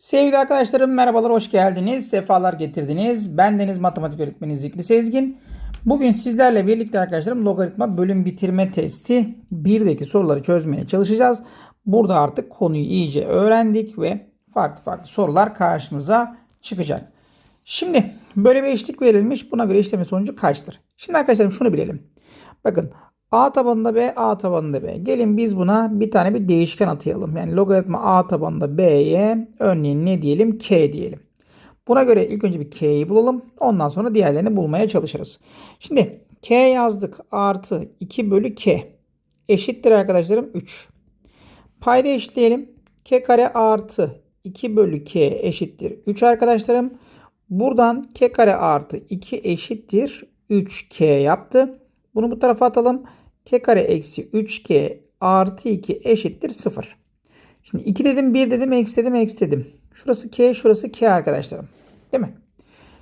Sevgili arkadaşlarım merhabalar hoş geldiniz. Sefalar getirdiniz. Ben Deniz Matematik Öğretmeni Zikri Sezgin. Bugün sizlerle birlikte arkadaşlarım logaritma bölüm bitirme testi 1'deki soruları çözmeye çalışacağız. Burada artık konuyu iyice öğrendik ve farklı farklı sorular karşımıza çıkacak. Şimdi böyle bir eşlik verilmiş. Buna göre işlemi sonucu kaçtır? Şimdi arkadaşlarım şunu bilelim. Bakın A tabanında B, A tabanında B. Gelin biz buna bir tane bir değişken atayalım. Yani logaritma A tabanında B'ye örneğin ne diyelim? K diyelim. Buna göre ilk önce bir K'yi bulalım. Ondan sonra diğerlerini bulmaya çalışırız. Şimdi K yazdık. Artı 2 bölü K. Eşittir arkadaşlarım 3. Payda eşitleyelim. K kare artı 2 bölü K eşittir 3 arkadaşlarım. Buradan K kare artı 2 eşittir 3K yaptı. Bunu bu tarafa atalım. K kare eksi 3K artı 2 eşittir 0. Şimdi 2 dedim 1 dedim eksi dedim eksi dedim. Şurası K şurası K arkadaşlarım. Değil mi?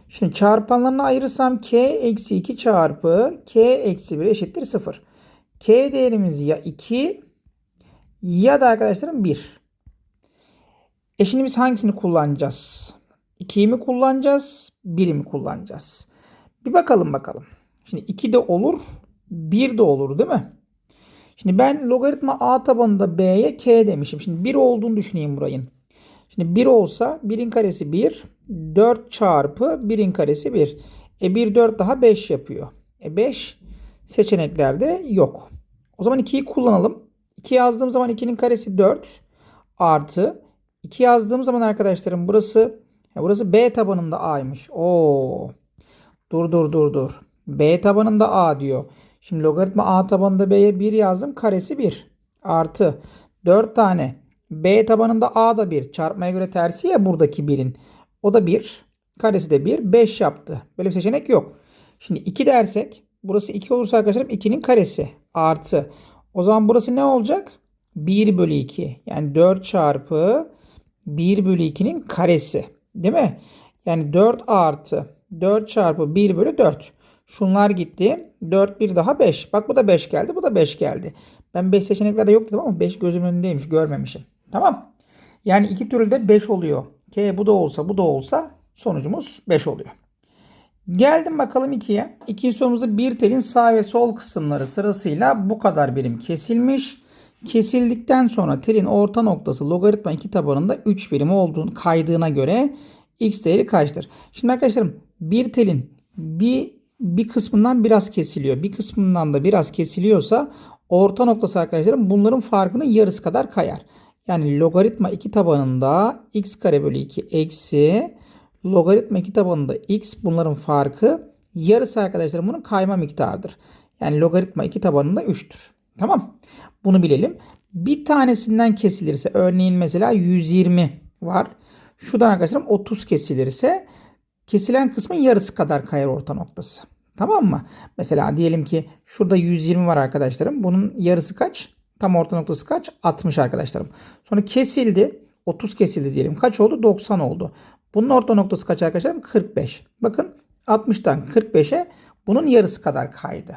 Şimdi çarpanlarını ayırırsam K eksi 2 çarpı K eksi 1 eşittir 0. K değerimiz ya 2 ya da arkadaşlarım 1. E şimdi biz hangisini kullanacağız? 2'yi mi kullanacağız? 1'i mi kullanacağız? Bir bakalım bakalım. Şimdi 2 de olur, 1 de olur değil mi? Şimdi ben logaritma a tabanında b'ye k demişim. Şimdi 1 olduğunu düşüneyim burayın. Şimdi 1 olsa 1'in karesi 1, 4 çarpı 1'in karesi 1. E 1 4 daha 5 yapıyor. E 5 seçeneklerde yok. O zaman 2'yi kullanalım. 2 yazdığım zaman 2'nin karesi 4 artı 2 yazdığım zaman arkadaşlarım burası burası b tabanında a'ymış. Oo. Dur dur dur dur. B tabanında A diyor. Şimdi logaritma A tabanında B'ye 1 yazdım. Karesi 1. Artı 4 tane. B tabanında A da 1. Çarpmaya göre tersi ya buradaki 1'in. O da 1. Karesi de 1. 5 yaptı. Böyle bir seçenek yok. Şimdi 2 dersek. Burası 2 olursa arkadaşlarım 2'nin karesi. Artı. O zaman burası ne olacak? 1 bölü 2. Yani 4 çarpı 1 bölü 2'nin karesi. Değil mi? Yani 4 artı 4 çarpı 1 bölü 4. Şunlar gitti. 4 bir daha 5. Bak bu da 5 geldi. Bu da 5 geldi. Ben 5 seçeneklerde yok dedim ama 5 gözümün önündeymiş. Görmemişim. Tamam. Yani iki türlü de 5 oluyor. K bu da olsa bu da olsa sonucumuz 5 oluyor. Geldim bakalım 2'ye. İkinci sorumuzda bir telin sağ ve sol kısımları sırasıyla bu kadar birim kesilmiş. Kesildikten sonra telin orta noktası logaritma 2 tabanında 3 birim olduğunu kaydığına göre x değeri kaçtır? Şimdi arkadaşlarım bir telin bir bir kısmından biraz kesiliyor. Bir kısmından da biraz kesiliyorsa orta noktası arkadaşlarım bunların farkının yarısı kadar kayar. Yani logaritma 2 tabanında x kare bölü 2 eksi logaritma 2 tabanında x bunların farkı yarısı arkadaşlarım bunun kayma miktarıdır. Yani logaritma 2 tabanında 3'tür. Tamam. Bunu bilelim. Bir tanesinden kesilirse örneğin mesela 120 var. Şuradan arkadaşlarım 30 kesilirse kesilen kısmın yarısı kadar kayar orta noktası. Tamam mı? Mesela diyelim ki şurada 120 var arkadaşlarım. Bunun yarısı kaç? Tam orta noktası kaç? 60 arkadaşlarım. Sonra kesildi. 30 kesildi diyelim. Kaç oldu? 90 oldu. Bunun orta noktası kaç arkadaşlarım? 45. Bakın 60'tan 45'e bunun yarısı kadar kaydı.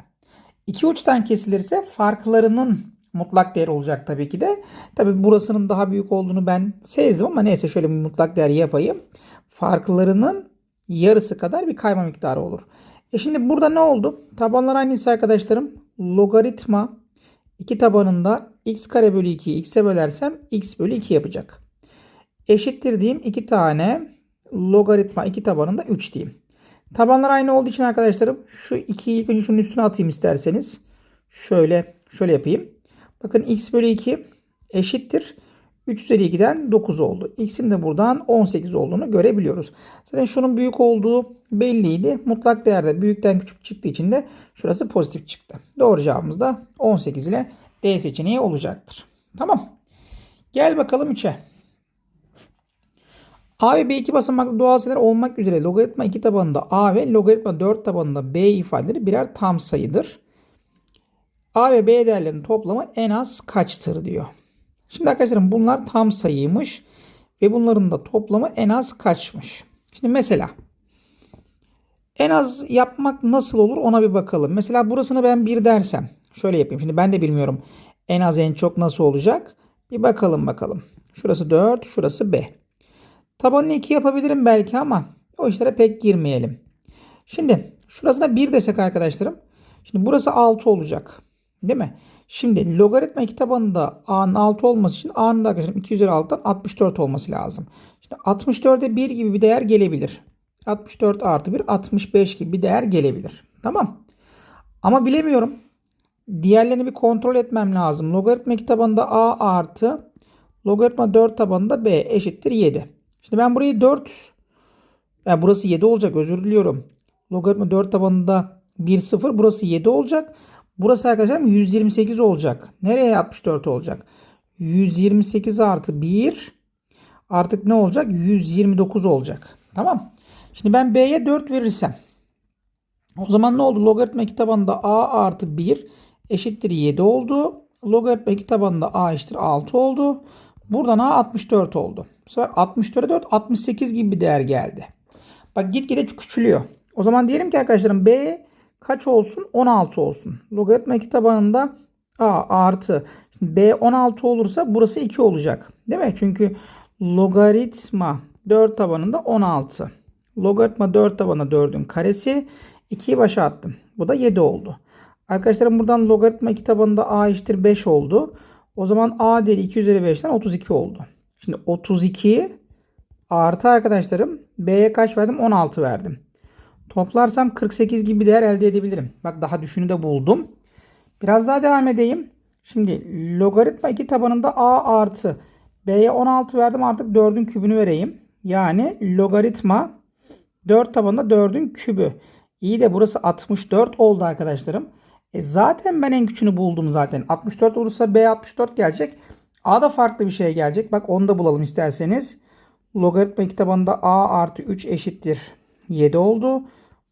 İki uçtan kesilirse farklarının mutlak değer olacak tabii ki de. Tabii burasının daha büyük olduğunu ben sezdim ama neyse şöyle bir mutlak değer yapayım. Farklarının yarısı kadar bir kayma miktarı olur. E şimdi burada ne oldu? Tabanlar aynıysa arkadaşlarım logaritma 2 tabanında x kare bölü 2'yi x'e bölersem x bölü 2 yapacak. Eşittir diyeyim 2 tane logaritma 2 tabanında 3 diyeyim. Tabanlar aynı olduğu için arkadaşlarım şu 2'yi ilk önce şunun üstüne atayım isterseniz. Şöyle şöyle yapayım. Bakın x bölü 2 eşittir. 3 üzeri 2'den 9 oldu. X'in de buradan 18 olduğunu görebiliyoruz. Zaten şunun büyük olduğu belliydi. Mutlak değerde büyükten küçük çıktığı için de şurası pozitif çıktı. Doğru cevabımız da 18 ile D seçeneği olacaktır. Tamam. Gel bakalım 3'e. A ve B iki basamaklı doğal sayılar olmak üzere logaritma 2 tabanında A ve logaritma 4 tabanında B ifadeleri birer tam sayıdır. A ve B değerlerinin toplamı en az kaçtır diyor. Şimdi arkadaşlarım bunlar tam sayıymış ve bunların da toplamı en az kaçmış. Şimdi mesela en az yapmak nasıl olur ona bir bakalım. Mesela burasını ben 1 dersem şöyle yapayım. Şimdi ben de bilmiyorum en az en çok nasıl olacak. Bir bakalım bakalım. Şurası 4, şurası B. Tabanını 2 yapabilirim belki ama o işlere pek girmeyelim. Şimdi şurasına 1 desek arkadaşlarım. Şimdi burası 6 olacak. Değil mi? Şimdi logaritma 2 tabanında a'nın 6 olması için a'nın da arkadaşlarım 2 üzeri 6'dan 64 olması lazım. İşte 64'e 1 gibi bir değer gelebilir. 64 artı 1 65 gibi bir değer gelebilir. Tamam. Ama bilemiyorum. Diğerlerini bir kontrol etmem lazım. Logaritma 2 tabanında a artı logaritma 4 tabanında b eşittir 7. Şimdi ben burayı 4 yani burası 7 olacak özür diliyorum. Logaritma 4 tabanında 1 0 burası 7 olacak. Burası arkadaşlar 128 olacak. Nereye 64 olacak? 128 artı 1 artık ne olacak? 129 olacak. Tamam. Şimdi ben B'ye 4 verirsem o zaman ne oldu? Logaritma 2 tabanında A artı 1 eşittir 7 oldu. Logaritma 2 tabanında A eşittir 6 oldu. Buradan A 64 oldu. Bu sefer 64'e 4 68 gibi bir değer geldi. Bak gitgide küçülüyor. O zaman diyelim ki arkadaşlarım B kaç olsun? 16 olsun. Logaritma 2 tabanında A artı. B 16 olursa burası 2 olacak. Değil mi? Çünkü logaritma 4 tabanında 16. Logaritma 4 tabana 4'ün karesi. 2'yi başa attım. Bu da 7 oldu. Arkadaşlarım buradan logaritma 2 tabanında A eşittir 5 oldu. O zaman A değeri 2 üzeri 5'ten 32 oldu. Şimdi 32 artı arkadaşlarım B'ye kaç verdim? 16 verdim. Toplarsam 48 gibi değer elde edebilirim. Bak daha düşünü de buldum. Biraz daha devam edeyim. Şimdi logaritma 2 tabanında A artı B'ye 16 verdim artık 4'ün kübünü vereyim. Yani logaritma 4 tabanında 4'ün kübü. İyi de burası 64 oldu arkadaşlarım. E zaten ben en küçüğünü buldum zaten. 64 olursa B 64 gelecek. A da farklı bir şey gelecek. Bak onu da bulalım isterseniz. Logaritma 2 tabanında A artı 3 eşittir 7 oldu.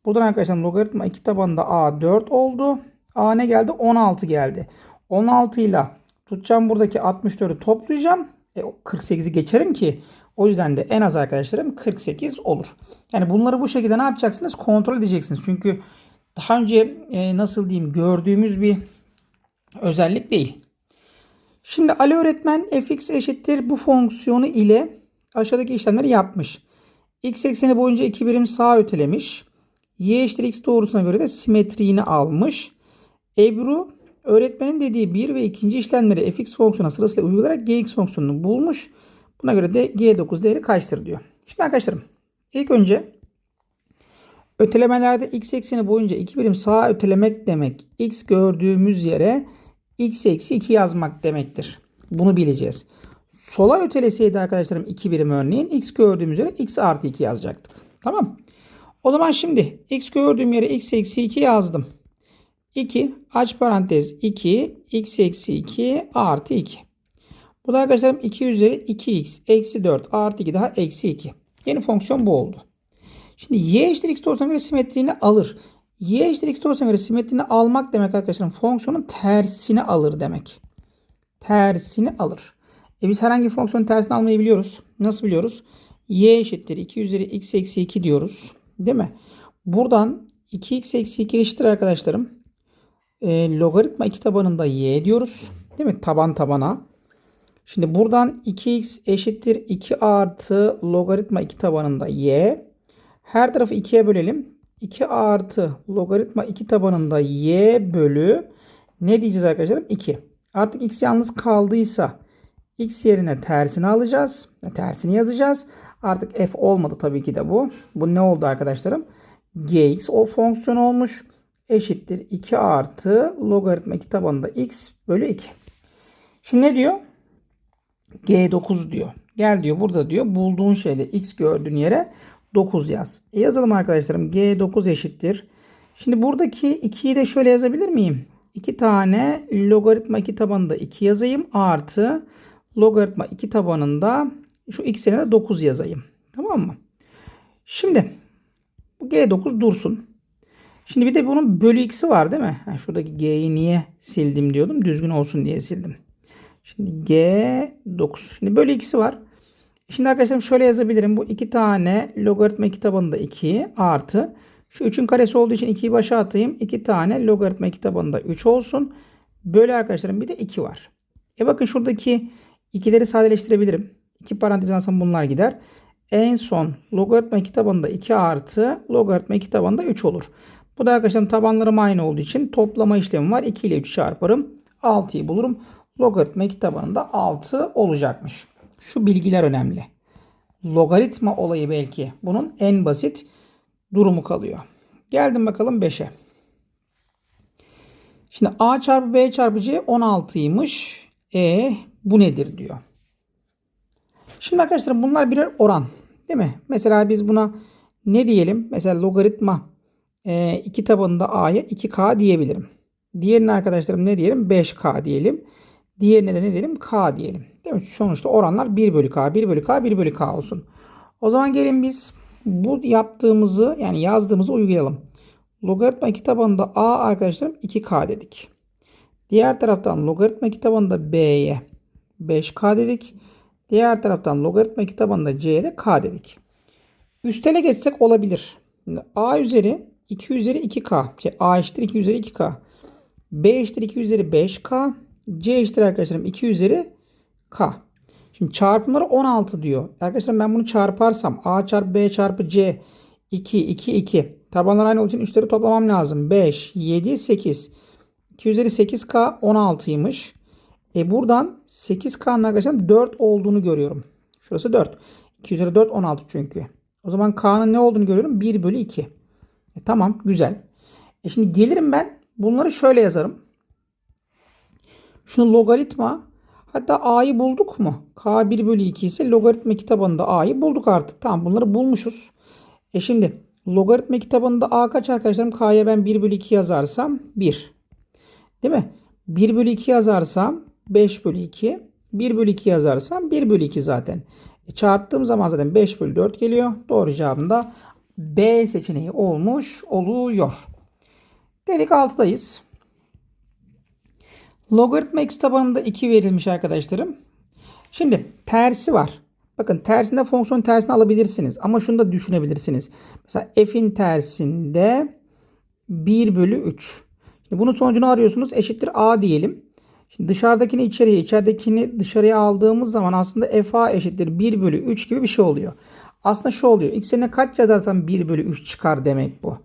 Buradan arkadaşlar logaritma 2 tabanında A 4 oldu. A ne geldi? 16 geldi. 16 ile tutacağım buradaki 64'ü toplayacağım. E, 48'i geçerim ki o yüzden de en az arkadaşlarım 48 olur. Yani bunları bu şekilde ne yapacaksınız? Kontrol edeceksiniz. Çünkü daha önce e, nasıl diyeyim gördüğümüz bir özellik değil. Şimdi Ali öğretmen fx eşittir bu fonksiyonu ile aşağıdaki işlemleri yapmış. x ekseni boyunca 2 birim sağa ötelemiş. Y eşittir x doğrusuna göre de simetriğini almış. Ebru öğretmenin dediği 1 ve 2. işlemleri fx fonksiyonu sırasıyla uygulayarak gx fonksiyonunu bulmuş. Buna göre de G9 değeri kaçtır diyor. Şimdi arkadaşlarım ilk önce ötelemelerde x ekseni boyunca 2 birim sağa ötelemek demek x gördüğümüz yere x eksi 2 yazmak demektir. Bunu bileceğiz. Sola öteleseydi arkadaşlarım 2 birim örneğin x gördüğümüz yere x artı 2 yazacaktık. Tamam. O zaman şimdi x gördüğüm yere x eksi 2 yazdım. 2 aç parantez 2 x eksi 2 artı 2. Bu da arkadaşlarım 2 üzeri 2x eksi 4 artı 2 daha eksi 2. Yeni fonksiyon bu oldu. Şimdi y eşittir x doğrusuna göre simetriğini alır. y eşittir x doğrusuna göre simetriğini almak demek arkadaşlarım fonksiyonun tersini alır demek. Tersini alır. E biz herhangi bir fonksiyonun tersini almayı biliyoruz. Nasıl biliyoruz? y eşittir 2 üzeri x eksi 2 diyoruz. Değil mi? Buradan 2x eksi 2 eşittir arkadaşlarım. E, logaritma 2 tabanında y diyoruz. Değil mi? Taban tabana. Şimdi buradan 2x eşittir 2 artı logaritma 2 tabanında y. Her tarafı 2'ye bölelim. 2 artı logaritma 2 tabanında y bölü ne diyeceğiz arkadaşlarım? 2. Artık x yalnız kaldıysa x yerine tersini alacağız. Tersini yazacağız. Artık f olmadı tabii ki de bu. Bu ne oldu arkadaşlarım? gx o fonksiyon olmuş. Eşittir 2 artı logaritma 2 tabanında x bölü 2. Şimdi ne diyor? G9 diyor. Gel diyor burada diyor bulduğun şeyde x gördüğün yere 9 yaz. E yazalım arkadaşlarım. G9 eşittir. Şimdi buradaki 2'yi de şöyle yazabilir miyim? 2 tane logaritma 2 tabanında 2 yazayım. Artı logaritma 2 tabanında şu x yerine de 9 yazayım. Tamam mı? Şimdi bu G9 dursun. Şimdi bir de bunun bölü x'i var değil mi? Yani şuradaki G'yi niye sildim diyordum. Düzgün olsun diye sildim. Şimdi G9. Şimdi bölü ikisi var. Şimdi arkadaşlar şöyle yazabilirim. Bu iki tane logaritma iki tabanında 2 artı. Şu 3'ün karesi olduğu için 2'yi başa atayım. 2 tane logaritma iki tabanında 3 olsun. Böyle arkadaşlarım bir de 2 var. E bakın şuradaki ikileri sadeleştirebilirim. 2 parantez alsam bunlar gider. En son logaritma 2 tabanında 2 artı logaritma 2 tabanında 3 olur. Bu da arkadaşlar tabanlarım aynı olduğu için toplama işlemi var. 2 ile 3 çarparım. 6'yı bulurum. Logaritma 2 tabanında 6 olacakmış. Şu bilgiler önemli. Logaritma olayı belki bunun en basit durumu kalıyor. Geldim bakalım 5'e. Şimdi a çarpı b çarpı c 16'ymış. E bu nedir diyor. Şimdi arkadaşlar bunlar birer oran. Değil mi? Mesela biz buna ne diyelim? Mesela logaritma 2 tabanında a'ya 2k diyebilirim. Diğerine arkadaşlarım ne diyelim? 5k diyelim. Diğerine de ne diyelim? k diyelim. Değil mi? Sonuçta oranlar 1 bölü k, 1 bölü k, 1 bölü k olsun. O zaman gelin biz bu yaptığımızı yani yazdığımızı uygulayalım. Logaritma 2 tabanında a arkadaşlarım 2k dedik. Diğer taraftan logaritma 2 tabanında b'ye 5k dedik. Diğer taraftan logaritma 2 tabanında c'ye de k dedik. Üstele geçsek olabilir. Şimdi a üzeri 2 üzeri 2k. Şey, a eşittir 2 üzeri 2k. b eşittir 2 üzeri 5k. c eşittir arkadaşlarım 2 üzeri k. Şimdi çarpımları 16 diyor. Arkadaşlar ben bunu çarparsam a çarpı b çarpı c 2 2 2. Tabanlar aynı olduğu için üstleri toplamam lazım. 5 7 8. 2 üzeri 8k 16'ymış. E buradan 8k'nın arkadaşlar 4 olduğunu görüyorum. Şurası 4. 2 üzeri 4 16 çünkü. O zaman k'nın ne olduğunu görüyorum? 1 bölü 2. E tamam güzel. E şimdi gelirim ben bunları şöyle yazarım. Şunu logaritma hatta a'yı bulduk mu? k 1 bölü 2 ise logaritma kitabında a'yı bulduk artık. Tamam bunları bulmuşuz. E şimdi logaritma kitabında a kaç arkadaşlarım? k'ya ben 1 bölü 2 yazarsam 1. Değil mi? 1 bölü 2 yazarsam 5 bölü 2. 1 bölü 2 yazarsam 1 bölü 2 zaten. E çarptığım zaman zaten 5 bölü 4 geliyor. Doğru cevabım da B seçeneği olmuş oluyor. Dedik 6'dayız. Logaritma x tabanında 2 verilmiş arkadaşlarım. Şimdi tersi var. Bakın tersinde fonksiyon tersini alabilirsiniz. Ama şunu da düşünebilirsiniz. Mesela f'in tersinde 1 bölü 3. Şimdi bunun sonucunu arıyorsunuz. Eşittir a diyelim. Şimdi dışarıdakini içeriye, içeridekini dışarıya aldığımız zaman aslında fa eşittir 1 bölü 3 gibi bir şey oluyor. Aslında şu oluyor. X yerine kaç yazarsam 1 bölü 3 çıkar demek bu.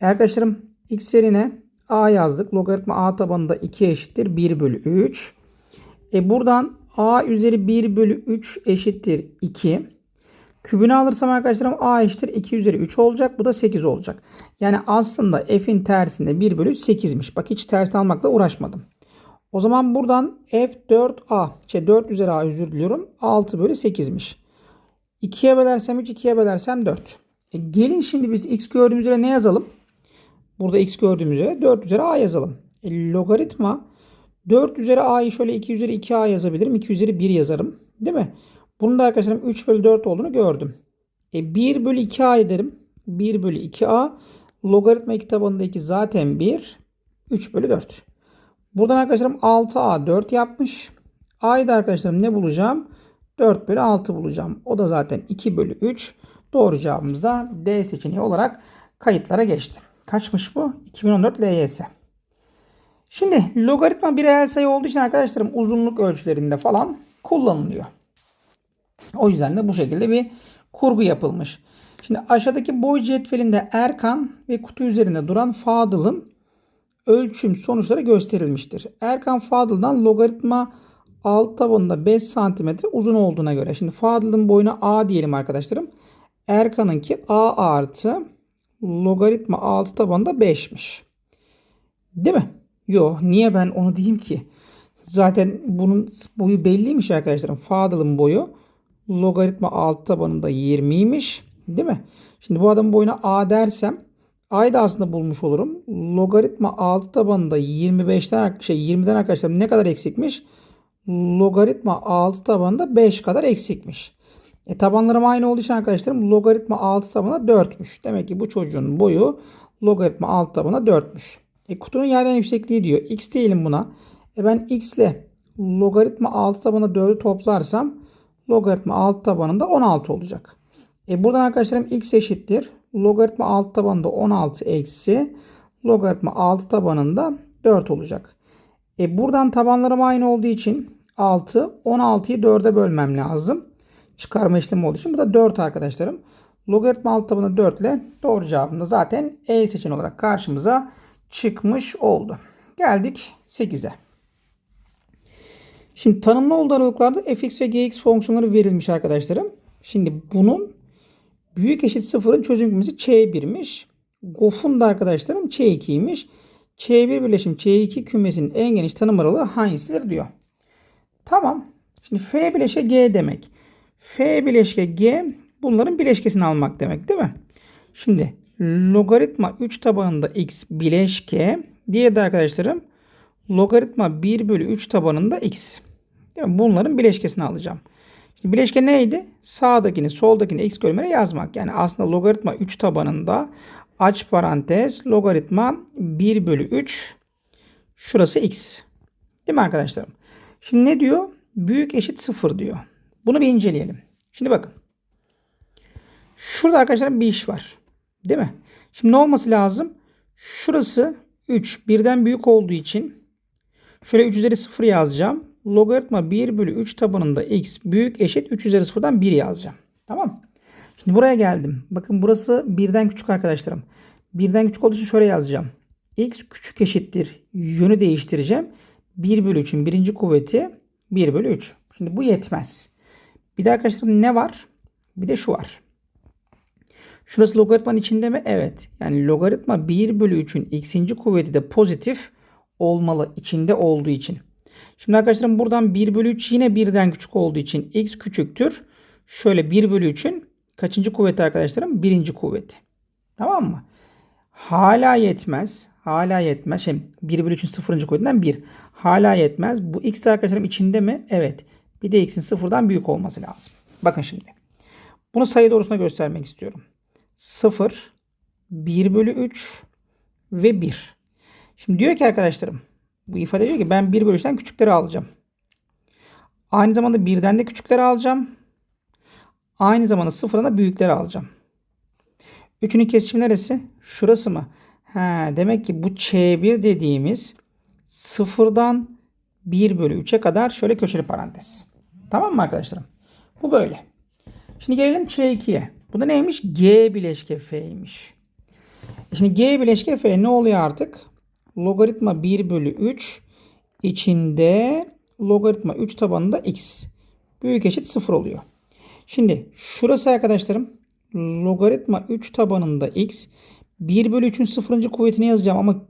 Arkadaşlarım x yerine a yazdık. Logaritma a tabanında 2 eşittir 1 bölü 3. E buradan a üzeri 1 bölü 3 eşittir 2. Kübünü alırsam arkadaşlarım a eşittir 2 üzeri 3 olacak. Bu da 8 olacak. Yani aslında f'in tersinde 1 bölü 3 8'miş. Bak hiç tersini almakla uğraşmadım. O zaman buradan f4a şey 4 üzeri a özür diliyorum. 6 bölü 8'miş. 2'ye bölersem 3, 2'ye bölersem 4. E gelin şimdi biz x gördüğümüz üzere ne yazalım? Burada x gördüğümüz üzere 4 üzeri a yazalım. E, logaritma 4 üzeri a'yı şöyle 2 üzeri 2a yazabilirim. 2 üzeri 1 yazarım. Değil mi? Bunun da arkadaşlarım 3 bölü 4 olduğunu gördüm. E 1 bölü 2a ederim. 1 bölü 2a. Logaritma 2 tabanındaki zaten 1. 3 bölü 4. Buradan arkadaşlarım 6a 4 yapmış. A'yı da arkadaşlarım ne bulacağım? 4 bölü 6 bulacağım. O da zaten 2 bölü 3. Doğru cevabımız da D seçeneği olarak kayıtlara geçti. Kaçmış bu? 2014 LYS. Şimdi logaritma bir reel sayı olduğu için arkadaşlarım uzunluk ölçülerinde falan kullanılıyor. O yüzden de bu şekilde bir kurgu yapılmış. Şimdi aşağıdaki boy cetvelinde Erkan ve kutu üzerinde duran Fadıl'ın ölçüm sonuçları gösterilmiştir. Erkan Fadıl'dan logaritma alt tabanında 5 cm uzun olduğuna göre. Şimdi Fadıl'ın boyuna A diyelim arkadaşlarım. Erkan'ınki A artı logaritma altı tabanında 5'miş. Değil mi? Yo niye ben onu diyeyim ki? Zaten bunun boyu belliymiş arkadaşlarım. Fadıl'ın boyu logaritma alt tabanında 20'ymiş. Değil mi? Şimdi bu adamın boyuna A dersem A'yı da aslında bulmuş olurum. Logaritma alt tabanında 25'ten şey 20'den arkadaşlar ne kadar eksikmiş? Logaritma 6 tabanında 5 kadar eksikmiş. E, tabanlarım aynı olduğu için arkadaşlarım logaritma 6 tabanında 4'müş. Demek ki bu çocuğun boyu logaritma 6 tabanında 4'müş. E, kutunun yerden yüksekliği diyor. X diyelim buna. E, ben x ile logaritma 6 tabanında 4'ü toplarsam logaritma 6 tabanında 16 olacak. E, buradan arkadaşlarım x eşittir. Logaritma 6 tabanında 16 eksi logaritma 6 tabanında 4 olacak. E, buradan tabanlarım aynı olduğu için 6. 16'yı 4'e bölmem lazım. çıkarma işlemi olduğu için bu da 4 arkadaşlarım. Logaritma alt tabanı 4 ile doğru cevabında zaten E seçeneği olarak karşımıza çıkmış oldu. Geldik 8'e. Şimdi tanımlı olduğu aralıklarda fx ve gx fonksiyonları verilmiş arkadaşlarım. Şimdi bunun büyük eşit sıfırın çözüm kümesi ç1'miş. Gof'un da arkadaşlarım ç2'ymiş. ç1 birleşim ç2 kümesinin en geniş tanım aralığı hangisidir diyor. Tamam. Şimdi f bileşke g demek. f bileşke g bunların bileşkesini almak demek değil mi? Şimdi logaritma 3 tabanında x bileşke. Diğeri de arkadaşlarım logaritma 1 bölü 3 tabanında x. Yani bunların bileşkesini alacağım. Şimdi bileşke neydi? Sağdakini soldakini x bölümüne yazmak. Yani aslında logaritma 3 tabanında aç parantez logaritma 1 bölü 3 şurası x. Değil mi arkadaşlarım? Şimdi ne diyor? Büyük eşit 0 diyor. Bunu bir inceleyelim. Şimdi bakın. Şurada arkadaşlar bir iş var. Değil mi? Şimdi ne olması lazım? Şurası 3 birden büyük olduğu için şöyle 3 üzeri 0 yazacağım. Logaritma 1 bölü 3 tabanında x büyük eşit 3 üzeri 0'dan 1 yazacağım. Tamam. Şimdi buraya geldim. Bakın burası birden küçük arkadaşlarım. Birden küçük olduğu için şöyle yazacağım. x küçük eşittir. Yönü değiştireceğim. 1 bölü 3'ün birinci kuvveti 1 bölü 3. Şimdi bu yetmez. Bir de arkadaşlarım ne var? Bir de şu var. Şurası logaritmanın içinde mi? Evet. Yani logaritma 1 bölü 3'ün x'inci kuvveti de pozitif olmalı içinde olduğu için. Şimdi arkadaşlarım buradan 1 bölü 3 yine birden küçük olduğu için x küçüktür. Şöyle 1 bölü 3'ün kaçıncı kuvveti arkadaşlarım? Birinci kuvveti. Tamam mı? Hala yetmez. Hala yetmez. Şey, 1 bölü 3'ün sıfırıncı kuvvetinden 1. Hala yetmez. Bu x de arkadaşlarım içinde mi? Evet. Bir de x'in sıfırdan büyük olması lazım. Bakın şimdi. Bunu sayı doğrusuna göstermek istiyorum. 0, 1 bölü 3 ve 1. Şimdi diyor ki arkadaşlarım bu ifade diyor ki ben 1 bölü 3'ten küçükleri alacağım. Aynı zamanda 1'den de küçükleri alacağım. Aynı zamanda 0'dan da büyükleri alacağım. 3'ünün kesişimi neresi? Şurası mı? He, demek ki bu Ç1 dediğimiz 0'dan 1 bölü 3'e kadar şöyle köşeli parantez. Tamam mı arkadaşlarım? Bu böyle. Şimdi gelelim Ç2'ye. Bu da neymiş? G bileşke F'ymiş. E Şimdi G bileşke F ne oluyor artık? Logaritma 1 bölü 3 içinde logaritma 3 tabanında x. Büyük eşit 0 oluyor. Şimdi şurası arkadaşlarım logaritma 3 tabanında x 1 bölü 3'ün 0. kuvvetini yazacağım ama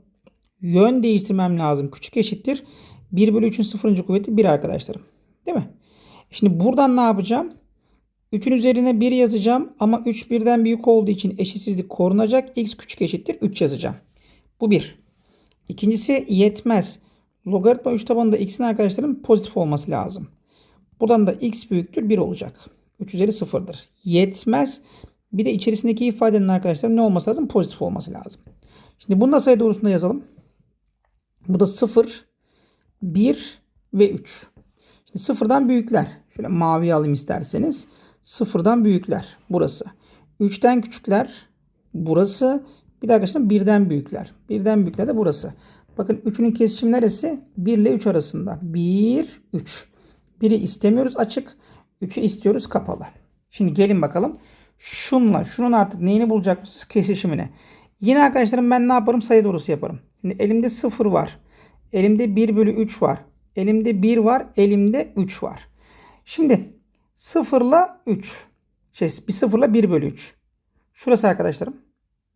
yön değiştirmem lazım. Küçük eşittir. 1 bölü 3'ün 0. kuvveti 1 arkadaşlarım. Değil mi? Şimdi buradan ne yapacağım? 3'ün üzerine 1 yazacağım ama 3 birden büyük olduğu için eşitsizlik korunacak. x küçük eşittir 3 yazacağım. Bu 1. İkincisi yetmez. Logaritma 3 tabanında x'in arkadaşlarım pozitif olması lazım. Buradan da x büyüktür 1 olacak. 3 üzeri 0'dır. Yetmez. Bir de içerisindeki ifadenin arkadaşlar ne olması lazım? Pozitif olması lazım. Şimdi bunu da sayı doğrusunda yazalım. Bu da 0, 1 ve 3. Şimdi sıfırdan büyükler. Şöyle mavi alayım isterseniz. Sıfırdan büyükler. Burası. 3'ten küçükler. Burası. Bir de arkadaşlar birden büyükler. Birden büyükler de burası. Bakın 3'ünün kesişimi neresi? 1 ile 3 arasında. 1, 3. 1'i istemiyoruz açık. 3'ü istiyoruz kapalı. Şimdi gelin bakalım. Şunla şunun artık neyini bulacak kesişimini. Yine arkadaşlarım ben ne yaparım? Sayı doğrusu yaparım. Şimdi elimde 0 var. Elimde 1 bölü 3 var. Elimde 1 var. Elimde 3 var. Şimdi 0 ile 3. Şey, bir 0 ile 1 bölü 3. Şurası arkadaşlarım.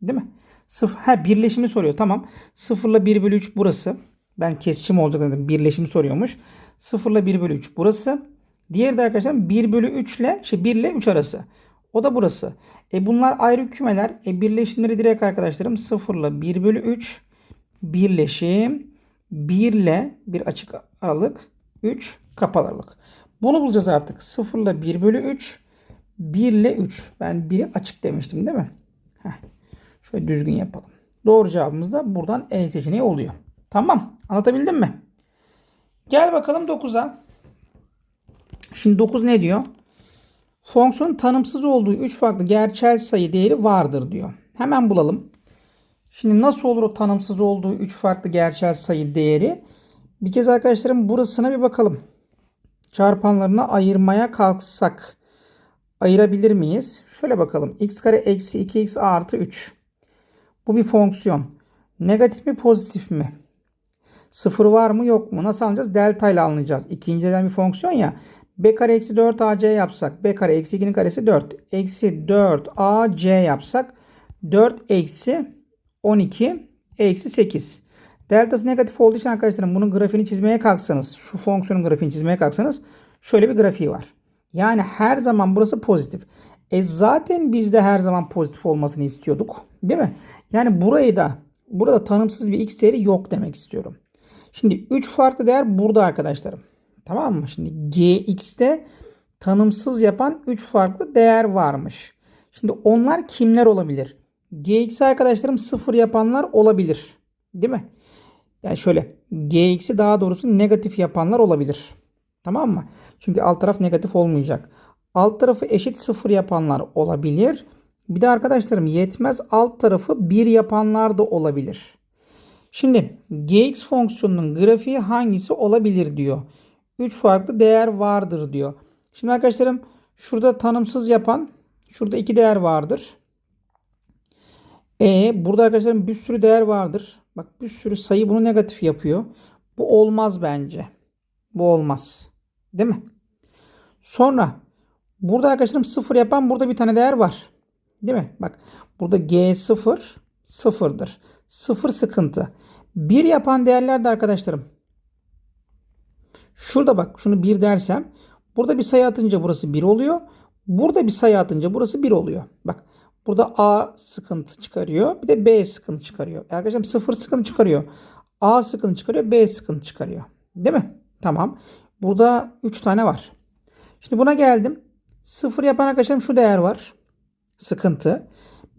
Değil mi? Sıfır, ha, birleşimi soruyor. Tamam. 0 ile 1 bölü 3 burası. Ben kesişim olacak dedim. Birleşimi soruyormuş. 0 ile 1 bölü 3 burası. Diğeri de arkadaşlar 1 bölü 3 ile şey 1 ile 3 arası. O da burası. E bunlar ayrı kümeler. E birleşimleri direkt arkadaşlarım 0 ile 1 bölü 3 birleşim 1 ile bir açık aralık 3 kapalı aralık. Bunu bulacağız artık. 0 ile 1 bölü 3 1 ile 3. Ben 1'i açık demiştim değil mi? Heh. Şöyle düzgün yapalım. Doğru cevabımız da buradan E seçeneği oluyor. Tamam. Anlatabildim mi? Gel bakalım 9'a. Şimdi 9 ne diyor? Fonksiyonun tanımsız olduğu 3 farklı gerçel sayı değeri vardır diyor. Hemen bulalım. Şimdi nasıl olur o tanımsız olduğu 3 farklı gerçel sayı değeri? Bir kez arkadaşlarım burasına bir bakalım. Çarpanlarına ayırmaya kalksak. ayırabilir miyiz? Şöyle bakalım. x kare eksi 2x artı 3. Bu bir fonksiyon. Negatif mi pozitif mi? Sıfır var mı yok mu? Nasıl anlayacağız? Delta ile anlayacağız. İkinciden bir fonksiyon ya. b kare eksi 4 ac yapsak. b kare eksi 2'nin karesi 4. Eksi 4 ac yapsak. 4 eksi 12 eksi 8. Deltası negatif olduğu için arkadaşlarım bunun grafiğini çizmeye kalksanız. Şu fonksiyonun grafiğini çizmeye kalksanız. Şöyle bir grafiği var. Yani her zaman burası pozitif. E zaten biz de her zaman pozitif olmasını istiyorduk. Değil mi? Yani burayı da burada tanımsız bir x değeri yok demek istiyorum. Şimdi 3 farklı değer burada arkadaşlarım. Tamam mı? Şimdi gx'te tanımsız yapan 3 farklı değer varmış. Şimdi onlar kimler olabilir? gx arkadaşlarım 0 yapanlar olabilir. Değil mi? Yani şöyle gx'i daha doğrusu negatif yapanlar olabilir. Tamam mı? Çünkü alt taraf negatif olmayacak. Alt tarafı eşit 0 yapanlar olabilir. Bir de arkadaşlarım yetmez alt tarafı 1 yapanlar da olabilir. Şimdi gx fonksiyonunun grafiği hangisi olabilir diyor. 3 farklı değer vardır diyor. Şimdi arkadaşlarım şurada tanımsız yapan şurada 2 değer vardır. E burada arkadaşlarım bir sürü değer vardır. Bak bir sürü sayı bunu negatif yapıyor. Bu olmaz bence. Bu olmaz. Değil mi? Sonra burada arkadaşlarım 0 yapan burada bir tane değer var. Değil mi? Bak burada G0 sıfırdır. 0 sıkıntı. 1 yapan değerler de arkadaşlarım. Şurada bak şunu 1 dersem burada bir sayı atınca burası 1 oluyor. Burada bir sayı atınca burası 1 oluyor. Bak burada A sıkıntı çıkarıyor. Bir de B sıkıntı çıkarıyor. Arkadaşlar 0 sıkıntı çıkarıyor. A sıkıntı çıkarıyor. B sıkıntı çıkarıyor. Değil mi? Tamam. Burada 3 tane var. Şimdi buna geldim. 0 yapan arkadaşlarım şu değer var. Sıkıntı.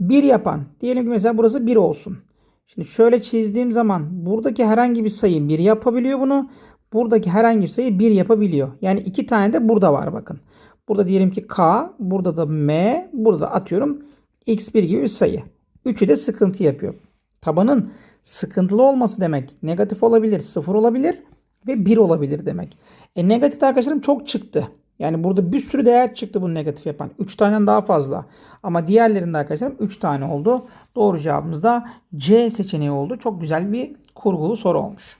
1 yapan. Diyelim ki mesela burası 1 olsun. Şimdi şöyle çizdiğim zaman buradaki herhangi bir sayı 1 yapabiliyor bunu. Buradaki herhangi bir sayı 1 yapabiliyor. Yani 2 tane de burada var bakın. Burada diyelim ki K, burada da M, burada da atıyorum X1 gibi bir sayı. Üçü de sıkıntı yapıyor. Tabanın sıkıntılı olması demek negatif olabilir, sıfır olabilir ve 1 olabilir demek. E negatif arkadaşlarım çok çıktı. Yani burada bir sürü değer çıktı bunu negatif yapan. 3 taneden daha fazla. Ama diğerlerinde arkadaşlarım 3 tane oldu. Doğru cevabımız da C seçeneği oldu. Çok güzel bir kurgulu soru olmuş.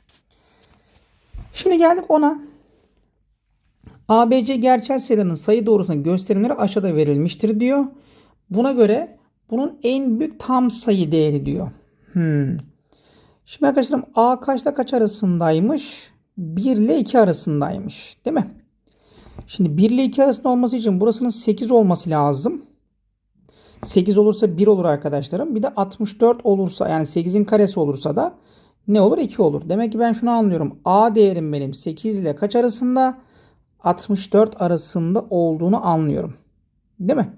Şimdi geldik ona. ABC gerçel sayıların sayı doğrusunun gösterimleri aşağıda verilmiştir diyor. Buna göre bunun en büyük tam sayı değeri diyor. Hmm. Şimdi arkadaşlarım A kaçla kaç arasındaymış? 1 ile 2 arasındaymış. Değil mi? Şimdi 1 ile 2 arasında olması için burasının 8 olması lazım. 8 olursa 1 olur arkadaşlarım. Bir de 64 olursa yani 8'in karesi olursa da ne olur? 2 olur. Demek ki ben şunu anlıyorum. A değerim benim 8 ile kaç arasında? 64 arasında olduğunu anlıyorum. Değil mi?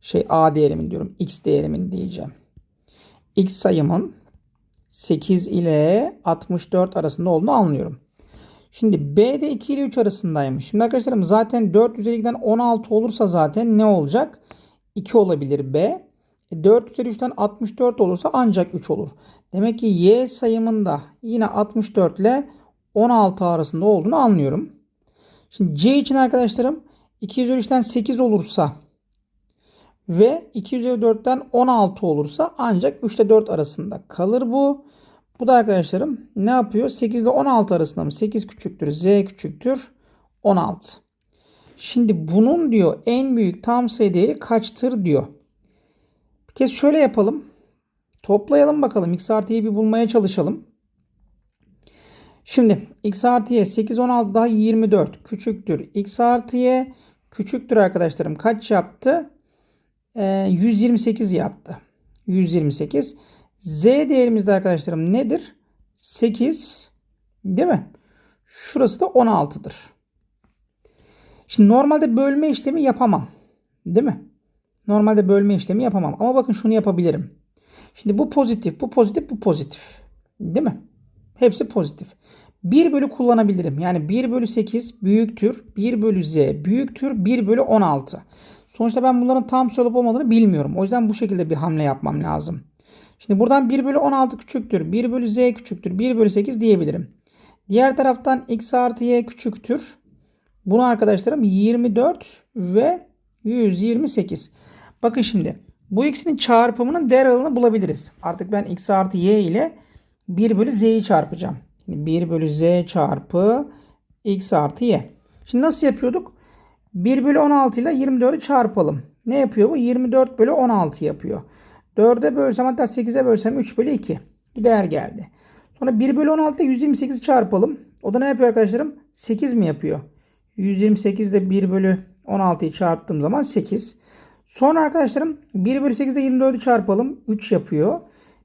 Şey A değerimin diyorum. X değerimin diyeceğim. X sayımın 8 ile 64 arasında olduğunu anlıyorum. Şimdi B de 2 ile 3 arasındaymış. Şimdi arkadaşlarım zaten 4 üzeri 2'den 16 olursa zaten ne olacak? 2 olabilir B. 4 üzeri 3'ten 64 olursa ancak 3 olur. Demek ki Y sayımında yine 64 ile 16 arasında olduğunu anlıyorum. Şimdi C için arkadaşlarım 2 üzeri 3'ten 8 olursa ve 2 üzeri 4'ten 16 olursa ancak 3 ile 4 arasında kalır bu. Bu da arkadaşlarım ne yapıyor? 8 ile 16 arasında mı? 8 küçüktür. Z küçüktür. 16. Şimdi bunun diyor en büyük tam sayı değeri kaçtır diyor. Bir kez şöyle yapalım. Toplayalım bakalım. X artı y'yi bir bulmaya çalışalım. Şimdi x artı y 8 16 daha 24 küçüktür. x artı y küçüktür arkadaşlarım. Kaç yaptı? Ee, 128 yaptı. 128. Z değerimiz de arkadaşlarım nedir? 8 değil mi? Şurası da 16'dır. Şimdi normalde bölme işlemi yapamam. Değil mi? Normalde bölme işlemi yapamam. Ama bakın şunu yapabilirim. Şimdi bu pozitif, bu pozitif, bu pozitif. Değil mi? Hepsi pozitif. 1 bölü kullanabilirim. Yani 1 bölü 8 büyüktür. 1 bölü z büyüktür. 1 bölü 16. Sonuçta ben bunların tam sayı olup olmadığını bilmiyorum. O yüzden bu şekilde bir hamle yapmam lazım. Şimdi buradan 1 bölü 16 küçüktür. 1 bölü z küçüktür. 1 bölü 8 diyebilirim. Diğer taraftan x artı y küçüktür. Bunu arkadaşlarım 24 ve 128. Bakın şimdi bu ikisinin çarpımının değer aralığını bulabiliriz. Artık ben x artı y ile 1 bölü z'yi çarpacağım. Şimdi 1 bölü z çarpı x artı y. Şimdi nasıl yapıyorduk? 1 bölü 16 ile 24'ü çarpalım. Ne yapıyor bu? 24 bölü 16 yapıyor. 4'e bölsem hatta 8'e bölsem 3 bölü 2. Bir değer geldi. Sonra 1 bölü 16 ile 128'i çarpalım. O da ne yapıyor arkadaşlarım? 8 mi yapıyor? 128 ile 1 bölü 16'yı çarptığım zaman 8. Sonra arkadaşlarım 1 bölü 8 ile 24'ü çarpalım. 3 yapıyor.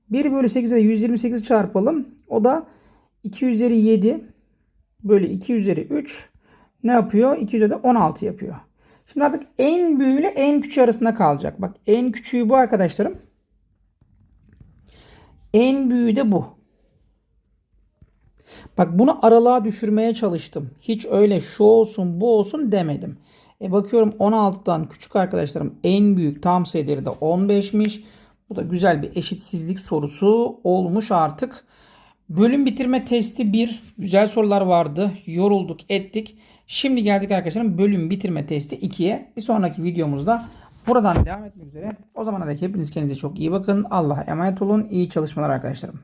1 bölü 8 ile 128'i çarpalım. O da 2 üzeri 7 bölü 2 üzeri 3 ne yapıyor? 2 üzeri 16 yapıyor. Şimdi artık en büyüğü ile en küçüğü arasında kalacak. Bak en küçüğü bu arkadaşlarım. En büyüğü de bu. Bak bunu aralığa düşürmeye çalıştım. Hiç öyle şu olsun bu olsun demedim. E bakıyorum 16'dan küçük arkadaşlarım en büyük tam sayıları da 15'miş. Bu da güzel bir eşitsizlik sorusu olmuş artık. Bölüm bitirme testi 1. Güzel sorular vardı. Yorulduk ettik. Şimdi geldik arkadaşlarım bölüm bitirme testi 2'ye. Bir sonraki videomuzda buradan devam etmek üzere. O zamana dek hepiniz kendinize çok iyi bakın. Allah'a emanet olun. İyi çalışmalar arkadaşlarım.